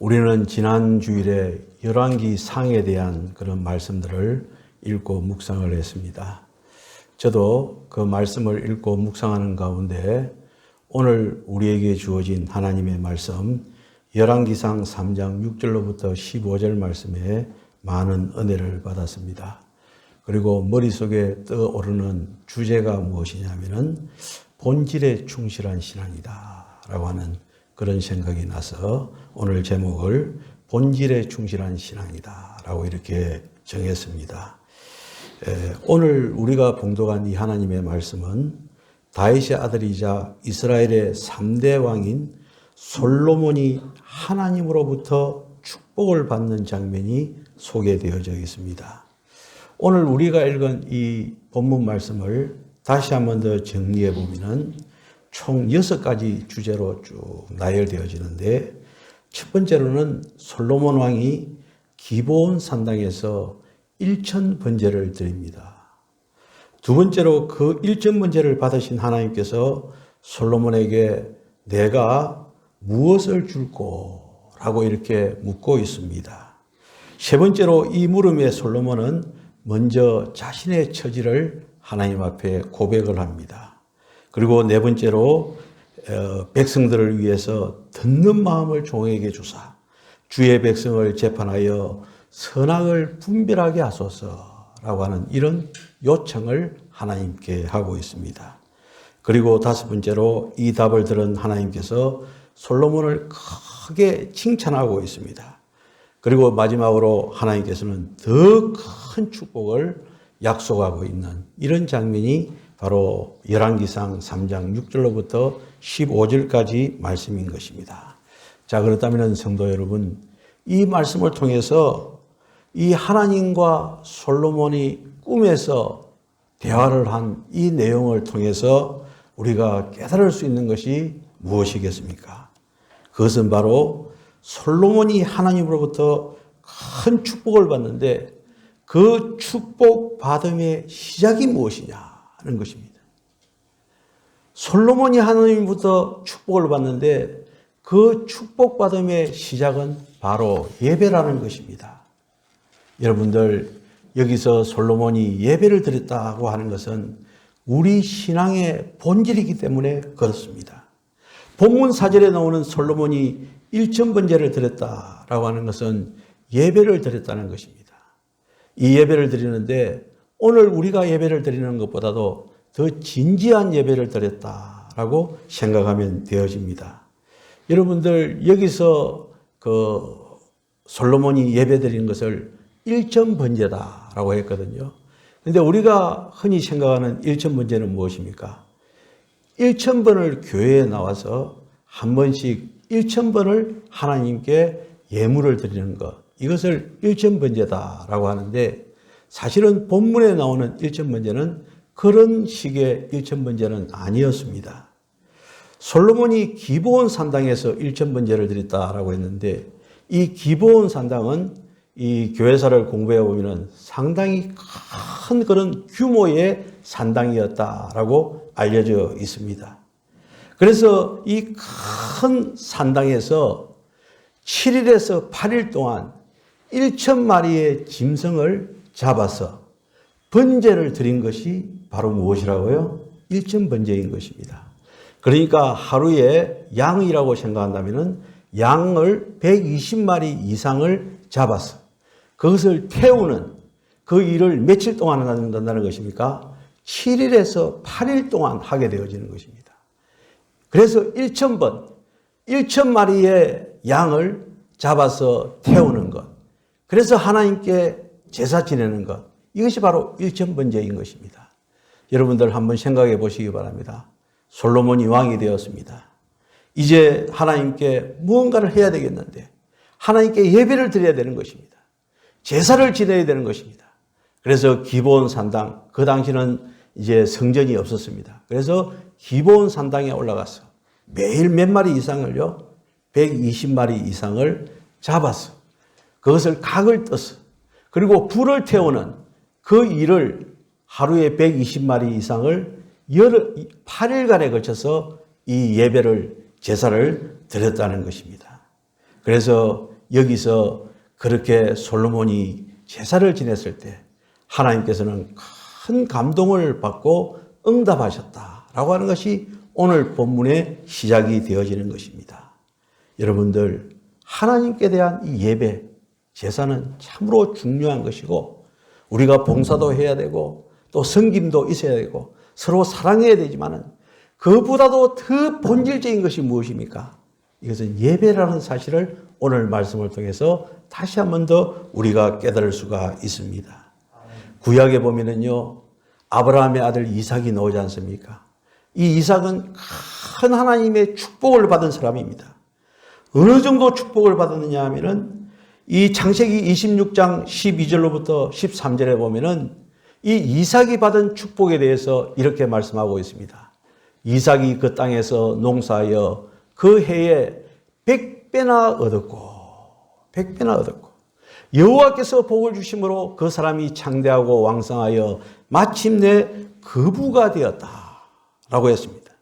우리는 지난 주일에 열왕기 상에 대한 그런 말씀들을 읽고 묵상을 했습니다. 저도 그 말씀을 읽고 묵상하는 가운데 오늘 우리에게 주어진 하나님의 말씀 열왕기상 3장 6절로부터 15절 말씀에 많은 은혜를 받았습니다. 그리고 머릿속에 떠오르는 주제가 무엇이냐면은 본질에 충실한 신앙이다 라고 하는 그런 생각이 나서 오늘 제목을 본질에 충실한 신앙이다 라고 이렇게 정했습니다. 에, 오늘 우리가 봉독한 이 하나님의 말씀은 다윗의 아들이자 이스라엘의 3대 왕인 솔로몬이 하나님으로부터 축복을 받는 장면이 소개되어져 있습니다. 오늘 우리가 읽은 이 본문 말씀을 다시 한 번 더 정리해 보면은 총 여섯 가지 주제로 쭉 나열되어지는데 첫 번째로는 솔로몬 왕이 기본 산당에서 일천 번제를 드립니다. 두 번째로 그 일천 번제를 받으신 하나님께서 솔로몬에게 내가 무엇을 줄고 라고 이렇게 묻고 있습니다. 세 번째로 이 물음에 솔로몬은 먼저 자신의 처지를 하나님 앞에 고백을 합니다. 그리고 네 번째로 어, 백성들을 위해서 듣는 마음을 종에게 주사 주의 백성을 재판하여 선악을 분별하게 하소서라고 하는 이런 요청을 하나님께 하고 있습니다. 그리고 다섯 번째로 이 답을 들은 하나님께서 솔로몬을 크게 칭찬하고 있습니다. 그리고 마지막으로 하나님께서는 더 큰 축복을 약속하고 있는 이런 장면이 바로 열왕기상 3장 6절로부터 15절까지 말씀인 것입니다. 자, 그렇다면 성도 여러분, 이 말씀을 통해서 이 하나님과 솔로몬이 꿈에서 대화를 한 이 내용을 통해서 우리가 깨달을 수 있는 것이 무엇이겠습니까? 그것은 바로 솔로몬이 하나님으로부터 큰 축복을 받는데 그 축복 받음의 시작이 무엇이냐 는 것입니다. 솔로몬이 하나님부터 축복을 받는데 그 축복 받음의 시작은 바로 예배라는 것입니다. 여러분들 여기서 솔로몬이 예배를 드렸다고 하는 것은 우리 신앙의 본질이기 때문에 그렇습니다. 본문 사절에 나오는 솔로몬이 일천번제를 드렸다라고 하는 것은 예배를 드렸다는 것입니다. 이 예배를 드리는데 오늘 우리가 예배를 드리는 것보다도 더 진지한 예배를 드렸다라고 생각하면 되어집니다. 여러분들 여기서 그 솔로몬이 예배 드리는 것을 일천 번제다라고 했거든요. 근데 우리가 흔히 생각하는 일천 번제는 무엇입니까? 일천 번을 교회에 나와서 한 번씩 일천 번을 하나님께 예물을 드리는 것. 이것을 일천 번제다라고 하는데 사실은 본문에 나오는 일천번제는 그런 식의 일천번제는 아니었습니다. 솔로몬이 기본 산당에서 일천번제를 드렸다라고 했는데 이 기본 산당은 이 교회사를 공부해 보면 상당히 큰 그런 규모의 산당이었다라고 알려져 있습니다. 그래서 이 큰 산당에서 7일에서 8일 동안 1천 마리의 짐승을 잡아서 번제를 드린 것이 바로 무엇이라고요? 1천 번제인 것입니다. 그러니까 하루에 양이라고 생각한다면 양을 120마리 이상을 잡아서 그것을 태우는 그 일을 며칠 동안 한다는 것입니까? 7일에서 8일 동안 하게 되어지는 것입니다. 그래서 1천번, 1천 마리의 양을 잡아서 태우는 것. 그래서 하나님께 제사 지내는 것. 이것이 바로 일천번제인 것입니다. 여러분들 한번 생각해 보시기 바랍니다. 솔로몬이 왕이 되었습니다. 이제 하나님께 무언가를 해야 되겠는데 하나님께 예배를 드려야 되는 것입니다. 제사를 지내야 되는 것입니다. 그래서 기본 산당, 그 당시는 이제 성전이 없었습니다. 그래서 기본 산당에 올라가서 매일 몇 마리 이상을요, 120마리 이상을 잡았어. 그것을 각을 떠서 그리고 불을 태우는 그 일을 하루에 120마리 이상을 열 8일간에 걸쳐서 이 예배를 제사를 드렸다는 것입니다. 그래서 여기서 그렇게 솔로몬이 제사를 지냈을 때 하나님께서는 큰 감동을 받고 응답하셨다라고 하는 것이 오늘 본문의 시작이 되어지는 것입니다. 여러분들 하나님께 대한 이 예배, 제사는 참으로 중요한 것이고 우리가 봉사도 해야 되고 또 섬김도 있어야 되고 서로 사랑해야 되지만은 그보다도 더 본질적인 것이 무엇입니까? 이것은 예배라는 사실을 오늘 말씀을 통해서 다시 한 번 더 우리가 깨달을 수가 있습니다. 구약에 보면은요, 아브라함의 아들 이삭이 나오지 않습니까? 이 이삭은 큰 하나님의 축복을 받은 사람입니다. 어느 정도 축복을 받았느냐 하면은 이 창세기 26장 12절로부터 13절에 보면은 이 이삭이 받은 축복에 대해서 이렇게 말씀하고 있습니다. 이삭이 그 땅에서 농사하여 그 해에 백배나 얻었고 백배나 얻었고 여호와께서 복을 주심으로 그 사람이 창대하고 왕성하여 마침내 거부가 되었다라고 했습니다.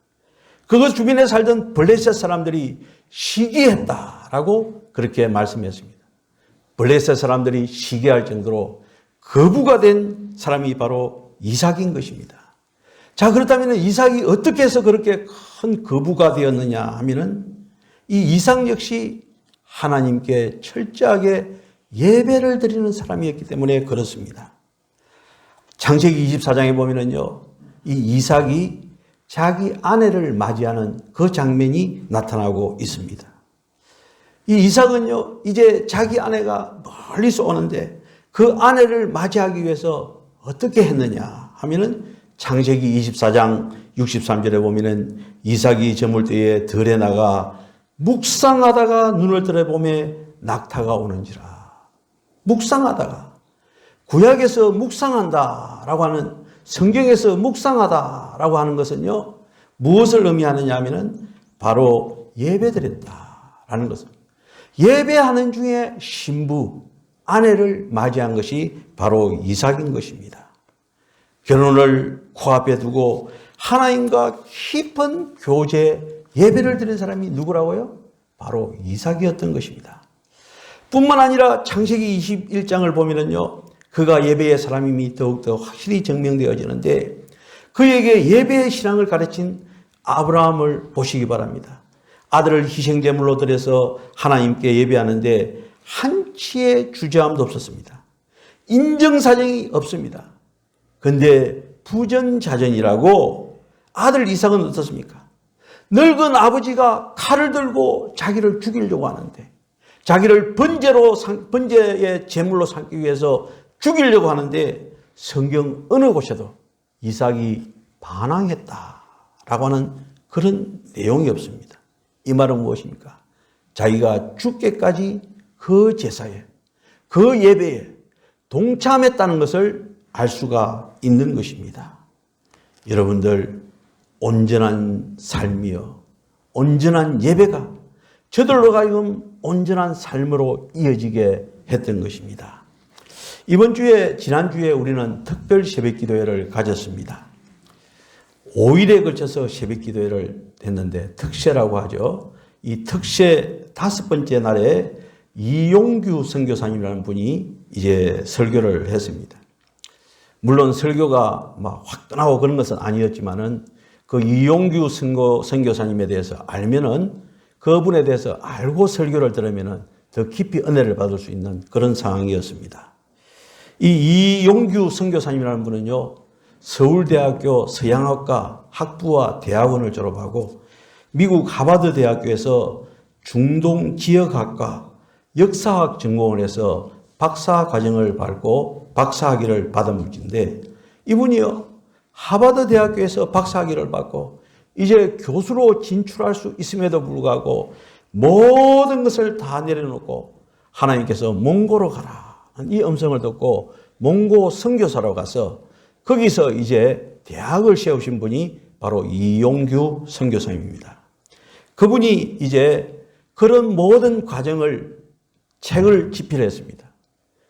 그것 주변에 살던 블레셋 사람들이 시기했다라고 그렇게 말씀했습니다. 블레셋 사람들이 시기할 정도로 거부가 된 사람이 바로 이삭인 것입니다. 자, 그렇다면 이삭이 어떻게 해서 그렇게 큰 거부가 되었느냐 하면은 이 이삭 역시 하나님께 철저하게 예배를 드리는 사람이었기 때문에 그렇습니다. 창세기 24장에 보면은요, 이 이삭이 자기 아내를 맞이하는 그 장면이 나타나고 있습니다. 이 이삭은요, 이제 자기 아내가 멀리서 오는데 그 아내를 맞이하기 위해서 어떻게 했느냐 하면은 창세기 24장 63절에 보면은 이삭이 저물 때에 들에 나가 묵상하다가 눈을 들어보매 낙타가 오는지라. 묵상하다가 구약에서 묵상한다 라고 하는 성경에서 묵상하다 라고 하는 것은요 무엇을 의미하느냐 하면은 바로 예배 드렸다 라는 것은 예배하는 중에 신부 아내를 맞이한 것이 바로 이삭인 것입니다. 결혼을 코앞에 두고 하나님과 깊은 교제 예배를 드린 사람이 누구라고요? 바로 이삭이었던 것입니다. 뿐만 아니라 창세기 21장을 보면은요, 그가 예배의 사람임이 더욱더 확실히 증명되어지는데 그에게 예배의 신앙을 가르친 아브라함을 보시기 바랍니다. 아들을 희생제물로 드려서 하나님께 예배하는데 한치의 주저함도 없었습니다. 인정사정이 없습니다. 근데 부전자전이라고 아들 이삭은 어떻습니까? 늙은 아버지가 칼을 들고 자기를 죽이려고 하는데 자기를 번제로 번제의 제물로 삼기 위해서 죽이려고 하는데 성경 어느 곳에도 이삭이 반항했다라고 하는 그런 내용이 없습니다. 이 말은 무엇입니까? 자기가 죽게까지 그 제사에 그 예배에 동참했다는 것을 알 수가 있는 것입니다. 여러분들 온전한 삶이요 온전한 예배가 저들로 가여금 온전한 삶으로 이어지게 했던 것입니다. 이번 주에 지난주에 우리는 특별 새벽 기도회를 가졌습니다. 5일에 걸쳐서 새벽 기도회를 했는데 특세라고 하죠. 이 특세 다섯 번째 날에 이용규 선교사님이라는 분이 이제 설교를 했습니다. 물론 설교가 막 화끈하고 그런 것은 아니었지만은 그 이용규 선교, 선교사님에 대해서 알면은 그분에 대해서 알고 설교를 들으면은 더 깊이 은혜를 받을 수 있는 그런 상황이었습니다. 이 이용규 선교사님이라는 분은요, 서울대학교 서양학과 학부와 대학원을 졸업하고 미국 하버드 대학교에서 중동 지역학과 역사학 전공을 박사 과정을 밟고 박사학위를 받은 분인데 이분이요 하버드 대학교에서 박사학위를 받고 이제 교수로 진출할 수 있음에도 불구하고 모든 것을 다 내려놓고 하나님께서 몽고로 가라. 이 음성을 듣고 몽고 선교사로 가서 거기서 이제 대학을 세우신 분이 바로 이용규 선교사님입니다. 그분이 이제 그런 모든 과정을 책을 집필했습니다.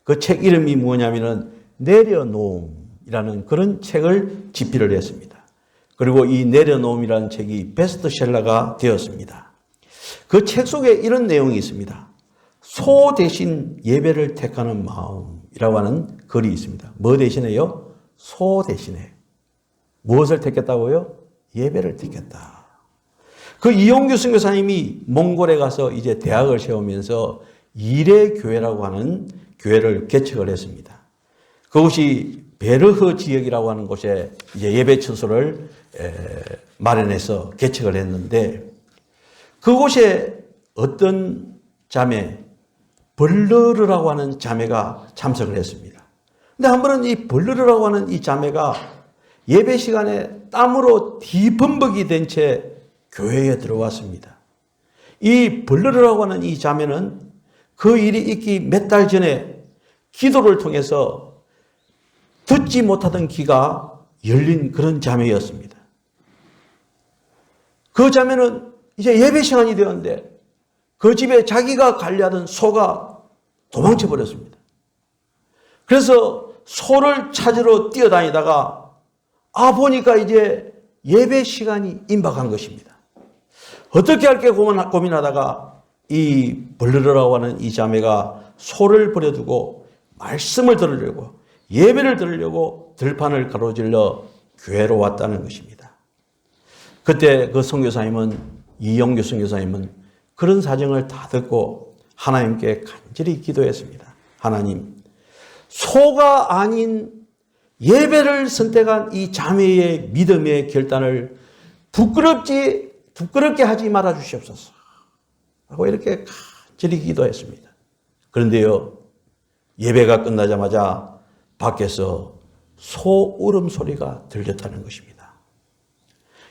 그 책 이름이 뭐냐면은 내려놓음이라는 그런 책을 집필을 했습니다. 그리고 이 내려놓음이라는 책이 베스트셀러가 되었습니다. 그 책 속에 이런 내용이 있습니다. 소 대신 예배를 택하는 마음이라고 하는 글이 있습니다. 뭐 대신에요? 소 대신에. 무엇을 택했다고요? 예배를 택했다. 그 이용규 선교사님이 몽골에 가서 이제 대학을 세우면서 이레교회라고 하는 교회를 개척을 했습니다. 그곳이 베르흐 지역이라고 하는 곳에 이제 예배 처소를 마련해서 개척을 했는데 그곳에 어떤 자매 벌르르라고 하는 자매가 참석을 했습니다. 근데 한 번은 이 벌르르라고 하는 이 자매가 예배 시간에 땀으로 뒤범벅이 된 채 교회에 들어왔습니다. 이 벌르르라고 하는 이 자매는 그 일이 있기 몇 달 전에 기도를 통해서 듣지 못하던 귀가 열린 그런 자매였습니다. 그 자매는 이제 예배 시간이 되었는데 그 집에 자기가 관리하던 소가 도망쳐 버렸습니다. 그래서 소를 찾으러 뛰어다니다가 아 보니까 이제 예배 시간이 임박한 것입니다. 어떻게 할게 고민하다가 이 벌르르라고 하는 이 자매가 소를 버려두고 말씀을 들으려고 예배를 들으려고 들판을 가로질러 교회로 왔다는 것입니다. 그때 그 선교사님은 이영규 선교사님은 그런 사정을 다 듣고 하나님께 간절히 기도했습니다. 하나님, 소가 아닌 예배를 선택한 이 자매의 믿음의 결단을 부끄럽지, 부끄럽게 하지 말아 주시옵소서. 하고 이렇게 간절히 기도했습니다. 그런데요, 예배가 끝나자마자 밖에서 소 울음소리가 들렸다는 것입니다.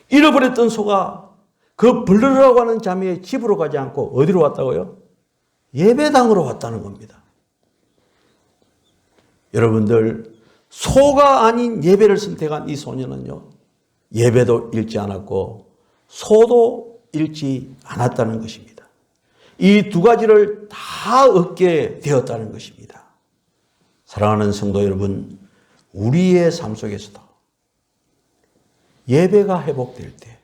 잃어버렸던 소가 그 불르라고 하는 자매의 집으로 가지 않고 어디로 왔다고요? 예배당으로 왔다는 겁니다. 여러분들, 소가 아닌 예배를 선택한 이 소녀는요, 예배도 잃지 않았고, 소도 잃지 않았다는 것입니다. 이 두 가지를 다 얻게 되었다는 것입니다. 사랑하는 성도 여러분, 우리의 삶 속에서도 예배가 회복될 때,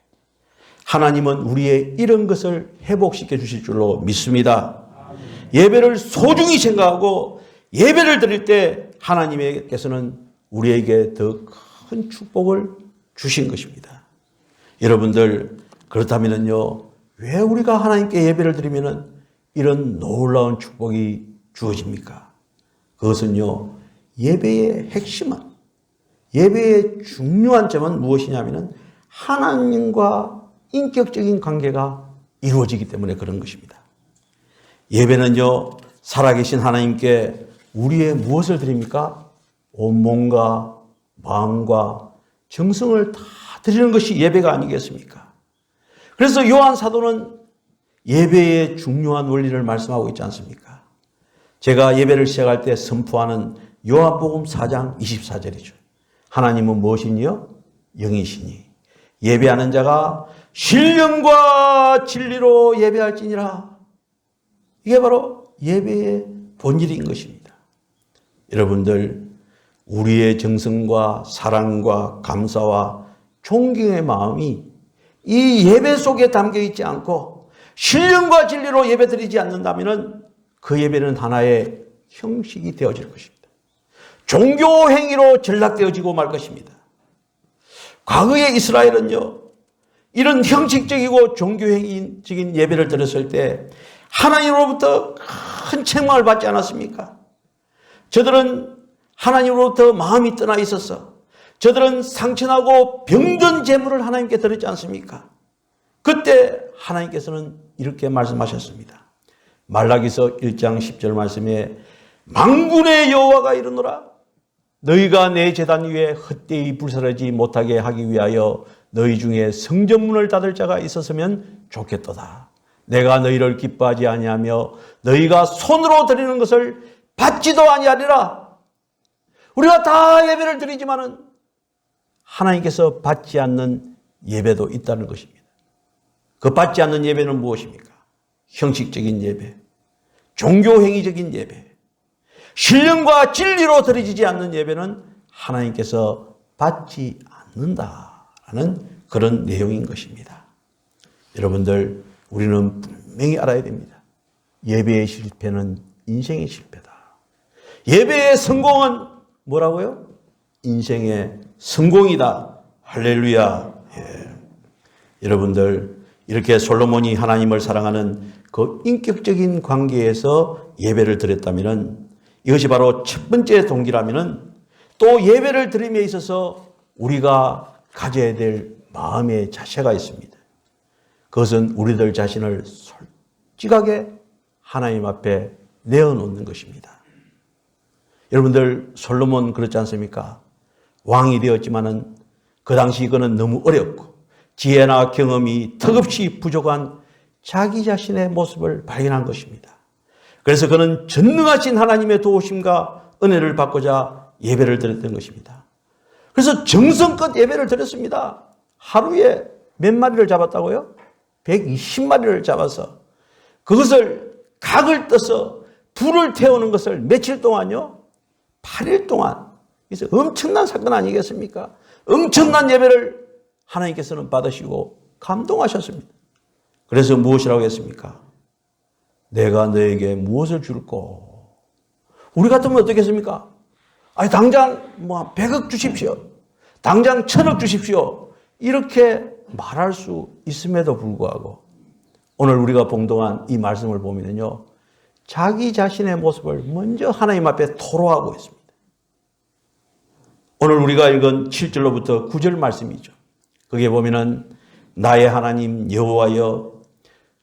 하나님은 우리의 이런 것을 회복시켜 주실 줄로 믿습니다. 예배를 소중히 생각하고 예배를 드릴 때 하나님께서는 우리에게 더 큰 축복을 주신 것입니다. 여러분들 그렇다면요 왜 우리가 하나님께 예배를 드리면은 이런 놀라운 축복이 주어집니까? 그것은요 예배의 핵심은 예배의 중요한 점은 무엇이냐면은 하나님과 인격적인 관계가 이루어지기 때문에 그런 것입니다. 예배는요, 살아계신 하나님께 우리의 무엇을 드립니까? 온 몸과 마음과 정성을 다 드리는 것이 예배가 아니겠습니까? 그래서 요한 사도는 예배의 중요한 원리를 말씀하고 있지 않습니까? 제가 예배를 시작할 때 선포하는 요한복음 4장 24절이죠. 하나님은 무엇이니요? 영이시니. 예배하는 자가 신령과 진리로 예배할지니라. 이게 바로 예배의 본질인 것입니다. 여러분들, 우리의 정성과 사랑과 감사와 존경의 마음이 이 예배 속에 담겨 있지 않고 신령과 진리로 예배 드리지 않는다면 그 예배는 하나의 형식이 되어질 것입니다. 종교 행위로 전락되어지고 말 것입니다. 과거의 이스라엘은요, 이런 형식적이고 종교행위적인 예배를 드렸을 때 하나님으로부터 큰 책망을 받지 않았습니까? 저들은 하나님으로부터 마음이 떠나 있었어. 저들은 상처나고 병든 재물을 하나님께 드렸지 않습니까? 그때 하나님께서는 이렇게 말씀하셨습니다. 말라기서 1장 10절 말씀에 망군의 여호와가 이르노라 너희가 내 재단 위에 헛되이 불사르지 못하게 하기 위하여 너희 중에 성전문을 닫을 자가 있었으면 좋겠도다. 내가 너희를 기뻐하지 아니하며 너희가 손으로 드리는 것을 받지도 아니하리라. 우리가 다 예배를 드리지만은 하나님께서 받지 않는 예배도 있다는 것입니다. 그 받지 않는 예배는 무엇입니까? 형식적인 예배, 종교행위적인 예배, 신령과 진리로 드려지지 않는 예배는 하나님께서 받지 않는다라는 그런 내용인 것입니다. 여러분들, 우리는 분명히 알아야 됩니다. 예배의 실패는 인생의 실패다. 예배의 성공은 뭐라고요? 인생의 성공이다. 할렐루야. 예. 여러분들 이렇게 솔로몬이 하나님을 사랑하는 그 인격적인 관계에서 예배를 드렸다면은 이것이 바로 첫 번째 동기라면은 또 예배를 드림에 있어서 우리가 가져야 될 마음의 자세가 있습니다. 그것은 우리들 자신을 솔직하게 하나님 앞에 내어놓는 것입니다. 여러분들 솔로몬 그렇지 않습니까? 왕이 되었지만은 그 당시 그는 너무 어렵고 지혜나 경험이 턱없이 부족한 자기 자신의 모습을 발견한 것입니다. 그래서 그는 전능하신 하나님의 도우심과 은혜를 받고자 예배를 드렸던 것입니다. 그래서 정성껏 예배를 드렸습니다. 하루에 몇 마리를 잡았다고요? 120마리를 잡아서 그것을 각을 떠서 불을 태우는 것을 며칠 동안요? 8일 동안. 그래서 엄청난 사건 아니겠습니까? 엄청난 예배를 하나님께서는 받으시고 감동하셨습니다. 그래서 무엇이라고 했습니까? 내가 너에게 무엇을 줄고? 우리 같으면 어떻겠습니까? 아니, 당장 뭐 100억 주십시오. 당장 천억 주십시오. 이렇게 말할 수 있음에도 불구하고 오늘 우리가 봉동한 이 말씀을 보면요. 자기 자신의 모습을 먼저 하나님 앞에 토로하고 있습니다. 오늘 우리가 읽은 7절로부터 9절 말씀이죠. 거기에 보면은 나의 하나님 여호와여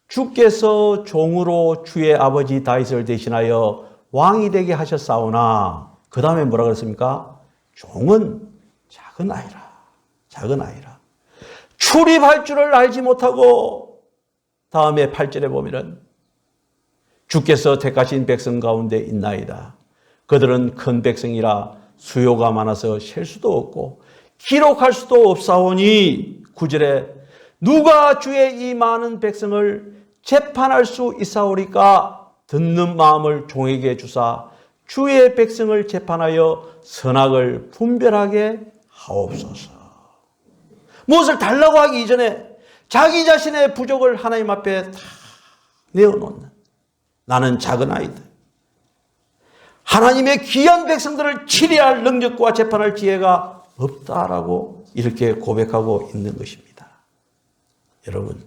주께서 종으로 주의 아버지 다윗을 대신하여 왕이 되게 하셨사오나 그 다음에 뭐라 그랬습니까? 종은 작은 아이라 작은 아이라 출입할 줄을 알지 못하고 다음에 8절에 보면은 주께서 택하신 백성 가운데 있나이다. 그들은 큰 백성이라 수요가 많아서 셀 수도 없고 기록할 수도 없사오니 구절에 누가 주의 이 많은 백성을 재판할 수 있사오리까 듣는 마음을 종에게 주사 주의 백성을 재판하여 선악을 분별하게 하옵소서. 무엇을 달라고 하기 이전에 자기 자신의 부족을 하나님 앞에 다 내어놓는 나는 작은 아이들. 하나님의 귀한 백성들을 치리할 능력과 재판할 지혜가 없다라고 이렇게 고백하고 있는 것입니다. 여러분,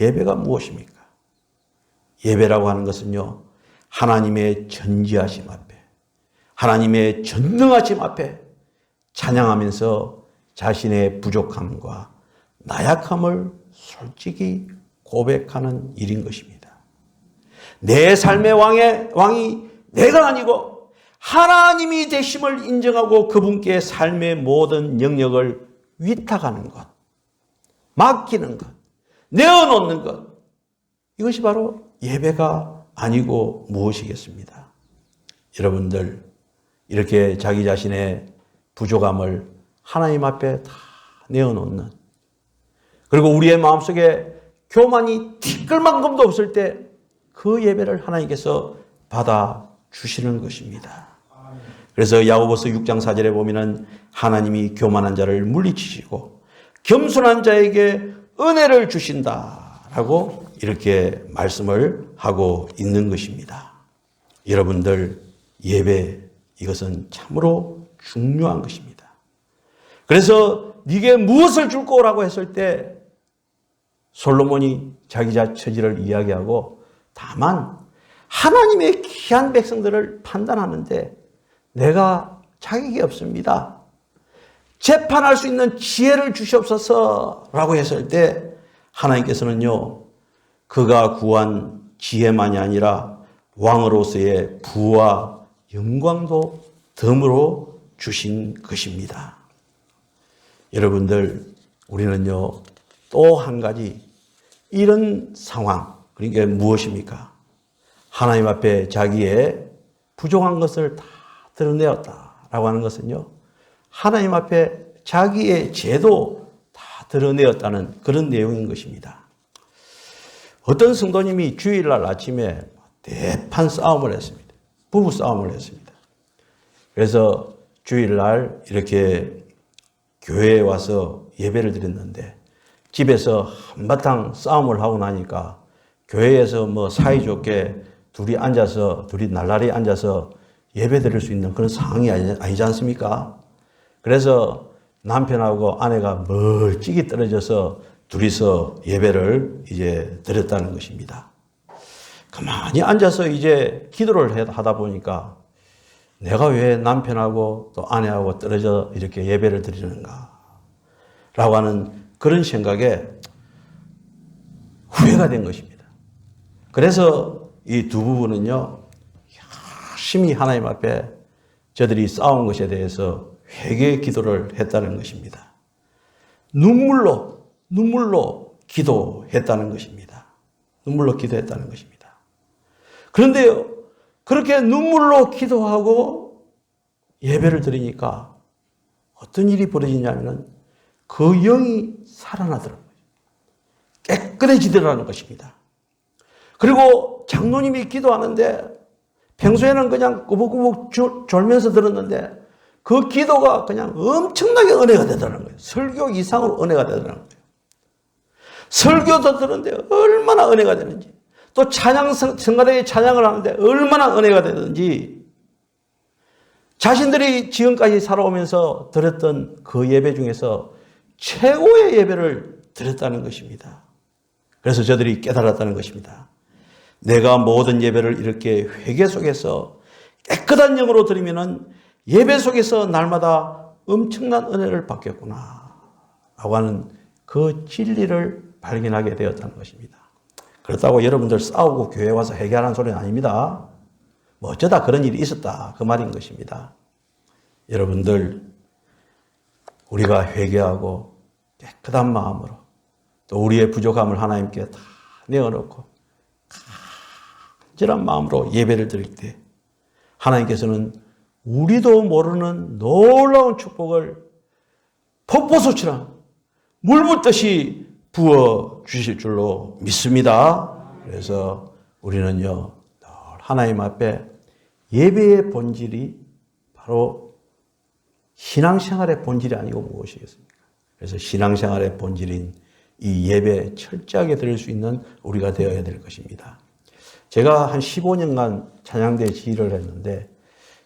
예배가 무엇입니까? 예배라고 하는 것은요, 하나님의 전지하심 앞에, 하나님의 전능하심 앞에 찬양하면서 자신의 부족함과 나약함을 솔직히 고백하는 일인 것입니다. 내 삶의 왕의 왕이 내가 아니고 하나님이 되심을 인정하고 그분께 삶의 모든 영역을 위탁하는 것, 맡기는 것, 내어놓는 것. 이것이 바로 예배가 아니고 무엇이겠습니다. 여러분들, 이렇게 자기 자신의 부족함을 하나님 앞에 다 내어놓는 그리고 우리의 마음속에 교만이 티끌만큼도 없을 때 그 예배를 하나님께서 받아 주시는 것입니다. 그래서 야고보서 6장 4절에 보면은 하나님이 교만한 자를 물리치시고 겸손한 자에게 은혜를 주신다라고 이렇게 말씀을 하고 있는 것입니다. 여러분들 예배 이것은 참으로 중요한 것입니다. 그래서 네게 무엇을 줄 거라고 했을 때 솔로몬이 자기 자 처지를 이야기하고 다만 하나님의 귀한 백성들을 판단하는데 내가 자격이 없습니다. 재판할 수 있는 지혜를 주시옵소서라고 했을 때 하나님께서는요, 그가 구한 지혜만이 아니라 왕으로서의 부와 영광도 덤으로 주신 것입니다. 여러분들, 우리는요, 또 한 가지 이런 상황, 그러니까 무엇입니까? 하나님 앞에 자기의 부족한 것을 다 드러내었다라고 하는 것은요. 하나님 앞에 자기의 죄도 다 드러내었다는 그런 내용인 것입니다. 어떤 성도님이 주일날 아침에 대판 싸움을 했습니다. 부부 싸움을 했습니다. 그래서 주일날 이렇게 교회에 와서 예배를 드렸는데 집에서 한바탕 싸움을 하고 나니까 교회에서 뭐 사이좋게 둘이 앉아서 둘이 날라리 앉아서 예배 드릴 수 있는 그런 상황이 아니, 아니지 않습니까? 그래서 남편하고 아내가 멀찍이 떨어져서 둘이서 예배를 이제 드렸다는 것입니다. 가만히 앉아서 이제 기도를 해- 하다 보니까 내가 왜 남편하고 또 아내하고 떨어져 이렇게 예배를 드리는가? 라고 하는 그런 생각에 후회가 된 것입니다. 그래서 이 두 부부는요, 열심히 하나님 앞에 저들이 싸운 것에 대해서 회개 기도를 했다는 것입니다. 눈물로, 눈물로 기도했다는 것입니다. 눈물로 기도했다는 것입니다. 그런데요, 그렇게 눈물로 기도하고 예배를 드리니까 어떤 일이 벌어지냐면은 그 영이 살아나더라고요. 깨끗해지더라는 것입니다. 그리고 장로님이 기도하는데 평소에는 그냥 꾸벅꾸벅 졸- 졸면서 들었는데 그 기도가 그냥 엄청나게 은혜가 되더라는 거예요. 설교 이상으로 은혜가 되더라는 거예요. 설교도 들었는데 얼마나 은혜가 되는지 또 찬양 성- 성가대에 찬양을 하는데 얼마나 은혜가 되는지 자신들이 지금까지 살아오면서 드렸던 그 예배 중에서 최고의 예배를 드렸다는 것입니다. 그래서 저들이 깨달았다는 것입니다. 내가 모든 예배를 이렇게 회개 속에서 깨끗한 영으로 드리면은 예배 속에서 날마다 엄청난 은혜를 받겠구나. 라고 하는 그 진리를 발견하게 되었다는 것입니다. 그렇다고 여러분들 싸우고 교회 와서 해결하는 소리는 아닙니다. 뭐 어쩌다 그런 일이 있었다. 그 말인 것입니다. 여러분들, 우리가 회개하고 깨끗한 마음으로 또 우리의 부족함을 하나님께 다 내어놓고 간절한 마음으로 예배를 드릴 때 하나님께서는 우리도 모르는 놀라운 축복을 폭포수처럼 물 붓듯이 부어 주실 줄로 믿습니다. 그래서 우리는요, 늘 하나님 앞에 예배의 본질이 바로 신앙생활의 본질이 아니고 무엇이겠습니까? 그래서 신앙생활의 본질인 이 예배 철저하게 드릴 수 있는 우리가 되어야 될 것입니다. 제가 한 15년간 찬양대 지휘를 했는데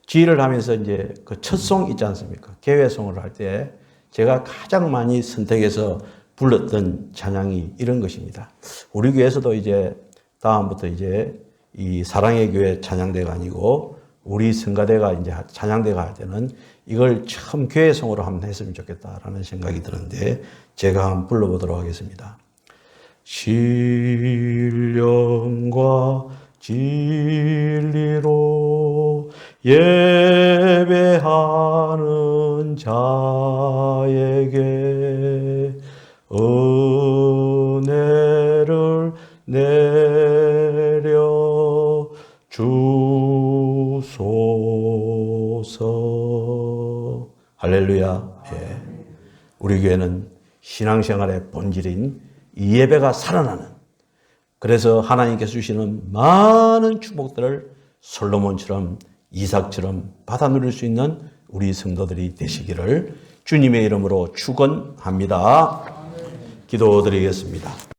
지휘를 하면서 이제 그 첫송 있지 않습니까? 개회송을 할 때 제가 가장 많이 선택해서 불렀던 찬양이 이런 것입니다. 우리 교회에서도 이제 다음부터 이제 이 사랑의 교회 찬양대가 아니고 우리 성가대가 이제 찬양대가 할 때는 이걸 처음 교회송으로 한번 했으면 좋겠다라는 생각이 드는데 제가 한번 불러보도록 하겠습니다. 신령과 진리로 예배하는 자에게 은혜를 내려 주소서. 할렐루야. 예. 우리 교회는 신앙생활의 본질인 이 예배가 살아나는 그래서 하나님께서 주시는 많은 축복들을 솔로몬처럼 이삭처럼 받아 누릴 수 있는 우리 성도들이 되시기를 주님의 이름으로 축원합니다. 기도드리겠습니다.